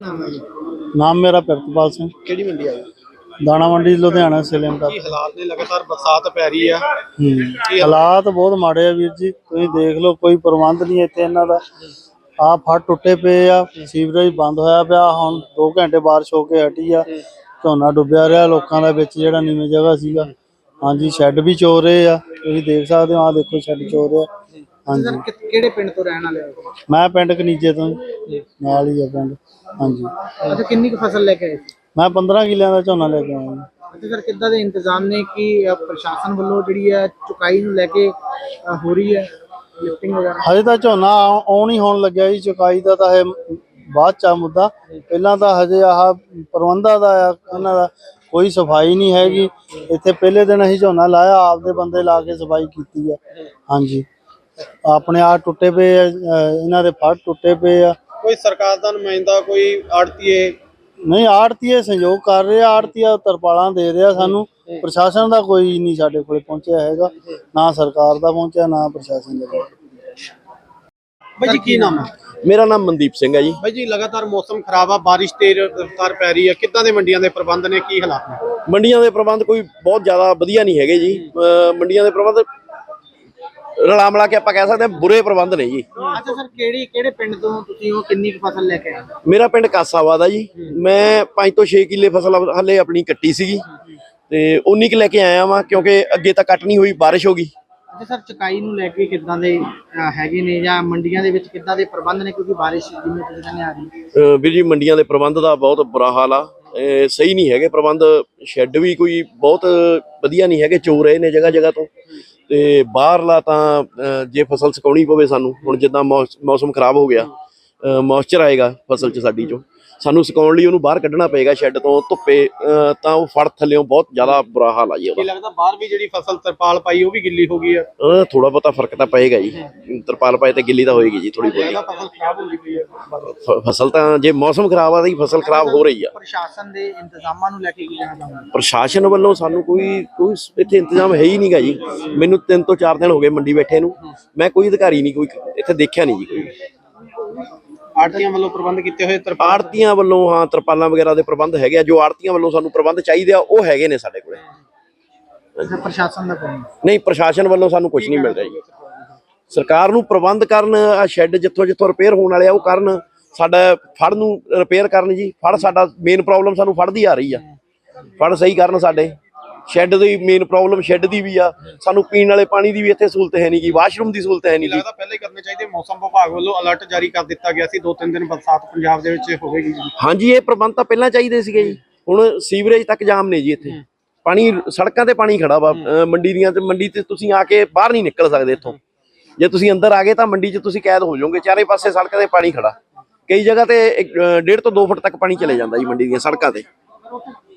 ਨਾਮ ਮੇਰਾ ਪ੍ਰਿਤਪਾਲ ਸਿੰਘ। ਕਿਹੜੀ ਮੰਡੀ ਆ ਦਾਣਾ ਮੰਡੀ ਲੁਧਿਆਣਾ ਸੇਲਮ ਦਾ। ਕੀ ਹਾਲਾਤ ਨੇ? ਲਗਾਤਾਰ ਬਰਸਾਤ ਪੈ ਰਹੀ ਆ। ਹੂੰ। ਹਾਲਾਤ? ਬਹੁਤ ਮਾੜੇ ਆ ਵੀਰ ਜੀ। ਤੁਸੀਂ ਦੇਖ ਲਓ ਕੋਈ ਪ੍ਰਬੰਧ ਨਹੀਂ ਇੱਥੇ ਇਹਨਾਂ ਦਾ। ਆ ਫੜ ਟੁੱਟੇ ਪਏ ਆ ਸੀਵਰੇਜ ਬੰਦ ਹੋਇਆ ਪਿਆ। ਹੁਣ 2 ਘੰਟੇ ਬਾਰਿਸ਼ ਹੋ ਕੇ ਹਟੀ ਆ। ਝੋਨਾ ਡੁੱਬਿਆ ਰਿਹਾ ਲੋਕਾਂ ਦਾ ਵਿੱਚ ਜਿਹੜਾ ਨੀਵੇਂ ਜਗ੍ਹਾ ਸੀਗਾ। ਹਾਂਜੀ ਸ਼ੈੱਡ ਵੀ ਚੋ ਰਹੇ ਆ। ਤੁਸੀਂ ਦੇਖ ਸਕਦੇ ਹੋ ਆ ਦੇਖੋ ਸ਼ੈੱਡ ਚੋ ਰਿਹਾ ਹਾਂਜੀ। ਕਿ- ਕਿਹੜੇ ਪਿੰਡ ਤੋਂ ਰਹਿਣ ਵਾਲੇ ਹੋ? ਮੈਂ ਪਿੰਡ ਕਨੀਜੇ ਤੋਂ ਜੀ। ਨਾਲ ਹੀ ਆ ਪਿੰਡ। ਹਾਂਜੀ। ਅੱਛਾ ਕਿੰਨੀ ਕੁ ਫਸਲ ਲੈ ਕੇ ਆਏ ਸੀ? ਮੈਂ 15 ਕਿੱਲਿਆਂ ਦਾ ਝੋਨਾ ਲੈ ਕੇ ਆਇਆ ਜੀ। ਅੱਛਾ ਸਰ ਕਿੱਦਾਂ ਦੇ ਇੰਤਜ਼ਾਮ ਨੇ ਕਿ ਅ, ਪ੍ਰਸ਼ਾਸਨ ਵੱਲੋਂ ਜਿਹੜੀ ਹੈ ਚੁਕਾਈ ਨੂੰ ਲੈ ਕੇ ਅ, ਹੋ ਰਹੀ ਹੈ ਲਿਫਟਿੰਗ ਵਗੈਰਾ? ਹਜੇ ਤਾਂ ਝੋਨਾ ਆਉ- ਆਉਣ ਹੀ ਹੋਣ ਲੱਗਿਆ ਜੀ। ਚੁਕਾਈ ਦਾ ਤਾਂ ਇਹ ਬਾਅਦ ਚ ਆ ਮੁੱਦਾ। ਪਹਿਲਾਂ ਤਾਂ ਹਜੇ ਆਹ ਪ੍ਰਬੰਧਾਂ ਦਾ ਆ ਇਹਨਾਂ ਦਾ ਕੋਈ ਸਫ਼ਾਈ ਨਹੀਂ ਹੈਗੀ। ਇੱਥੇ ਪਹਿਲੇ ਦਿਨ ਅਸੀਂ ਝੋਨਾ ਲਾਇਆ ਆਪਦੇ ਬੰਦੇ ਲਾ ਕੇ ਸਫ਼ਾਈ ਕੀਤੀ ਆ। ਹਾਂਜੀ। ਆਪਣੇ ਆ ਟੁੱਟੇ ਪਏ ਆ ਅਹ ਇਹਨਾਂ ਦੇ ਫੜ ਟੁੱਟੇ ਪਏ ਆ। ਕੋਈ ਸਰਕਾਰ ਦਾ ਨੁਮਾਇੰਦਾ ਕੋਈ ਆੜਤੀਏ? ਨਹੀਂ ਆੜਤੀਏ ਸਹਿਯੋਗ ਕਰ ਰਹੇ ਆ ਆੜਤੀਆ ਤਰਪਾਲਾਂ ਦੇ ਰਿਹਾ ਸਾਨੂੰ। ਪ੍ਰਸ਼ਾਸਨ ਦਾ ਕੋਈ ਨਹੀਂ ਸਾਡੇ ਕੋਲੇ ਪਹੁੰਚਿਆ ਹੈਗਾ। ਨਾ ਸਰਕਾਰ ਦਾ ਪਹੁੰਚਿਆ ਨਾ ਪ੍ਰਸ਼ਾਸਨ ਦਾ। ਬਾਈ ਜੀ ਕੀ ਨਾਮ ਹੈ? ਮੇਰਾ ਨਾਮ ਮਨਦੀਪ ਸਿੰਘ ਹੈ ਜੀ। ਬਾਈ ਜੀ ਲਗਾਤਾਰ ਮੌਸਮ ਖਰਾਬ ਆ ਬਾਰਿਸ਼ ਤੇਜ਼ ਰਫ਼ਤਾਰ ਪੈ ਰਹੀ ਹੈ ਕਿੱਦਾਂ ਦੇ ਮੰਡੀਆਂ ਦੇ ਪ੍ਰਬੰਧ ਨੇ ਕੀ ਹਾਲਾਤ ਨੇ? ਮੰਡੀਆਂ ਦੇ ਪ੍ਰਬੰਧ ਕੋਈ ਬਹੁਤ ਜ਼ਿਆਦਾ ਵਧੀਆ ਨਹੀਂ ਹੈਗੇ ਜੀ। ਅਹ ਮੰਡੀਆਂ ਦੇ ਪ੍ਰਬੰਧ ਰਲਾ ਮਿਲਾ ਕੇ ਆਪਾਂ ਕਹਿ ਸਕਦੇ ਹਾਂ ਬੁਰੇ ਪ੍ਰਬੰਧ ਨੇ ਜੀ। ਅੱਛਾ ਸਰ ਕਿਹੜੀ ਕਿਹੜੇ ਪਿੰਡ ਤੋਂ ਤੁਸੀਂ ਉਹ ਕਿੰਨੀ ਕੁ ਫਸਲ ਲੈ ਕੇ ਆਏ ਮੇਰਾ ਪਿੰਡ ਕਾਸਾਵਾਦ ਆ ਜੀ। ਮੈਂ 5 ਤੋਂ 6 ਕਿੱਲੇ ਫਸਲ ਹਲੇ ਆਪਣੀ ਕੱਟੀ ਸੀਗੀ। ਤੇ ਉਨੀ ਕੁ ਲੈ ਕੇ ਆਇਆ ਵਾਂ ਕਿਉਂਕਿ ਅੱਗੇ ਤਾਂ ਕੱਟ ਨਹੀਂ ਹੋਈ ਬਾਰਿਸ਼ ਹੋ ਗਈ। ਅੱਛਾ ਸਰ ਚੁਕਾਈ ਨੂੰ ਲੈ ਕੇ ਕਿੱਦਾਂ ਦੇ ਅ, ਹੈਗੇ ਨੇ ਜਾਂ ਮੰਡੀਆਂ ਦੇ ਵਿੱਚ ਕਿੱਦਾਂ ਦੇ ਪ੍ਰਬੰਧ ਨੇ? ਕਿਉਂਕਿ ਬਾਰਿਸ਼ ਜਿਵੇਂ ਤੁਸੀਂ ਕਹਿੰਦੇ ਆ ਰਹੀ ਹੈ। ਅਹ ਵੀਰ ਜੀ ਮੰਡੀਆਂ ਦੇ ਪ੍ਰਬੰਧ ਦਾ ਬਹੁਤ ਬੁਰਾ ਹਾਲ ਆ। ਇਹ ਸਹੀ ਨਹੀਂ ਹੈਗੇ ਪ੍ਰਬੰਧ। ਸ਼ੈੱਡ ਵੀ ਕੋਈ ਬਹੁਤ ਵਧੀਆ ਨਹੀਂ ਹੈਗੇ ਚੋ ਰਹੇ ਨੇ ਜਗ੍ਹਾ ਜਗ੍ਹਾ ਤੋਂ। ਤੇ ਬਾਹਰਲਾ ਤਾਂ ਅਹ ਜੇ ਫਸਲ ਸੁਕਾਉਣੀ ਪਵੇ ਸਾਨੂੰ ਹੁਣ ਜਿੱਦਾਂ ਮੌਸ- ਮੌਸਮ ਖਰਾਬ ਹੋ ਗਿਆ ਮੌਇਸਚਰ ਆਏਗਾ ਫਸਲ 'ਚ ਸਾਡੀ 'ਚੋਂ। ਸਾਨੂੰ ਸੁਕਾਉਣ ਲਈ ਉਹਨੂੰ ਬਾਹਰ ਕੱਢਣਾ ਪਏਗਾ ਸ਼ੈੱਡ ਤੋਂ ਧੁੱਪੇ ਤਾਂ ਉਹ ਫੜ ਥੱਲਿਓਂ ਬਹੁਤ ਜ਼ਿਆਦਾ ਬੁਰਾ ਹਾਲ ਆ ਜੀ ਕੀ ਉਹਦਾ ਲੱਗਦਾ ਬਾਹਰ ਵੀ ਜਿਹੜੀ ਫਸਲ ਤਰਪਾਲ ਪਾਈ ਉਹ ਵੀ ਗਿੱਲੀ ਹੋ ਗਈ ਹੈ ਥੋੜਾ ਬਹੁਤਾ ਫ਼ਰਕ ਤਾਂ ਪਏਗਾ ਜੀ। ਤਰਪਾਲ ਪਾਏ ਤੇ ਗਿੱਲੀ ਤਾਂ ਹੋਏਗੀ ਜੀ ਥੋੜੀ ਬਹੁਤੀ। ਫਸਲ ਖਰਾਬ ਹੁੰਦੀ ਪਈ ਹੈ ਫ- ਫਸਲ ਤਾਂ ਜੇ ਮੌਸਮ ਖਰਾਬ ਆ ਤਾਂ ਹੀ ਫਸਲ ਖਰਾਬ ਹੋ ਰਹੀ ਆ। ਪ੍ਰਸ਼ਾਸਨ ਦੇ ਇੰਤਜ਼ਾਮਾਂ ਨੂੰ ਲੈ ਕੇ ਕੀ ਕਹਿਣਾ ਚਾਹੁੰਦੇ ਪ੍ਰਸ਼ਾਸਨ ਵੱਲੋਂ ਸਾਨੂੰ ਕੋਈ ਕੋਈ ਇੱਥੇ ਇੰਤਜ਼ਾਮ ਹੈ ਹੀ ਨਹੀਂਗਾ ਜੀ। ਮੈਨੂੰ 3 ਤੋਂ 4 ਦਿਨ ਹੋ ਗਏ ਮੰਡੀ ਬੈਠੇ ਨੂੰ। ਮੈਂ ਕੋਈ ਅਧਿਕਾਰੀ ਨਹੀਂ ਕੋਈ ਇੱਥੇ ਦੇਖਿਆ ਨਹੀਂ ਜੀ ਕੋਈ। ਆੜਤੀਆਂ ਵੱਲੋਂ ਪ੍ਰਬੰਧ ਕੀਤੇ ਹੋਏ ਤਰਪਾਲ ਆੜਤੀਆਂ ਵੱਲੋਂ ਹਾਂ ਤਰਪਾਲਾਂ ਵਗੈਰਾ ਦੇ ਪ੍ਰਬੰਧ ਹੈਗੇ ਆ। ਜੋ ਆੜਤੀਆਂ ਵੱਲੋਂ ਸਾਨੂੰ ਪ੍ਰਬੰਧ ਚਾਹੀਦੇ ਆ ਉਹ ਹੈਗੇ ਨੇ ਸਾਡੇ ਕੋਲੇ। ਪ੍ਰਸ਼ਾਸਨ ਦਾ ਕੋਈ ਨਹੀਂ ਪ੍ਰਸ਼ਾਸਨ ਵੱਲੋਂ ਸਾਨੂੰ ਕੁਝ ਨਹੀਂ ਮਿਲ ਰਿਹਾ ਜੀ। ਸਰਕਾਰ ਨੂੰ ਪ੍ਰਬੰਧ ਕਰਨ ਆ ਸ਼ੈੱਡ ਜਿੱਥੋਂ ਜਿੱਥੋਂ ਰਿਪੇਅਰ ਹੋਣ ਵਾਲੇ ਆ ਉਹ ਕਰਨ। ਸਾਡਾ ਫੜ ਨੂੰ ਰਿਪੇਅਰ ਕਰਨ ਜੀ। ਫੜ ਸਾਡਾ ਮੇਨ ਪ੍ਰੋਬਲਮ ਸਾਨੂੰ ਫੜ ਦੀ ਆ ਰਹੀ ਆ। ਫੜ ਸਹੀ ਕਰਨ ਸਾਡੇ। ਸ਼ੈੱਡ ਦੀ ਮੇਨ ਪ੍ਰੋਬਲਮ ਸ਼ੈੱਡ ਦੀ ਵੀ ਆ। ਸਾਨੂੰ ਪੀਣ ਵਾਲੇ ਪਾਣੀ ਦੀ ਵੀ ਇੱਥੇ ਸਹੂਲਤ ਹੈ ਨਹੀਂ ਗੀ ਵਾਸ਼ਰੂਮ ਦੀ ਸਹੂਲਤ ਹੈ ਨਹੀਂ ਗੀ ਲੱਗਦਾ ਪਹਿਲੇ ਕਰਨੇ ਚਾਹੀਦੇ ਮੌਸਮ ਵਿਭਾਗ ਵੱਲੋਂ ਅਲਰਟ ਜਾਰੀ ਕਰ ਦਿੱਤਾ ਗਿਆ ਸੀ ਦੋ ਤਿੰਨ ਦਿਨ ਬਰਸਾਤ ਪੰਜਾਬ ਦੇ ਵਿੱਚ ਹੋਵੇਗੀ ਜੀ। ਹਾਂਜੀ ਇਹ ਪ੍ਰਬੰਧ ਤਾਂ ਪਹਿਲਾਂ ਚਾਹੀਦੇ ਸੀਗੇ ਜੀ। ਹੁਣ ਸੀਵਰੇਜ ਤੱਕ ਜਾਮ ਨੇ ਜੀ ਇੱਥੇ। ਪਾਣੀ ਸੜਕਾਂ ਤੇ ਪਾਣੀ ਖੜਾ ਵਾ ਮੰਡੀ ਦੀਆਂ ਤੇ ਮੰਡੀ ਤੇ ਤੁਸੀਂ ਆ ਕੇ ਬਾਹਰ ਨਹੀਂ ਨਿਕਲ ਸਕਦੇ ਇੱਥੋਂ। ਜੇ ਤੁਸੀਂ ਅੰਦਰ ਆ ਗਏ ਤਾਂ ਮੰਡੀ 'ਚ ਤੁਸੀਂ ਕੈਦ ਹੋ ਜਾਓਗੇ। ਚਾਰੇ ਪਾਸੇ ਸੜਕ ਤੇ ਪਾਣੀ ਖੜਾ। ਕਈ ਜਗ੍ਹਾ ਤੇ ਇੱਕ, ਅਹ, ਡੇਢ ਤੋਂ 2 ਫੁੱਟ ਤੱਕ ਪਾਣੀ ਚਲੇ ਜਾਂਦਾ ਜੀ ਮੰਡੀ ਦੀਆਂ ਸੜਕਾਂ ਤੇ।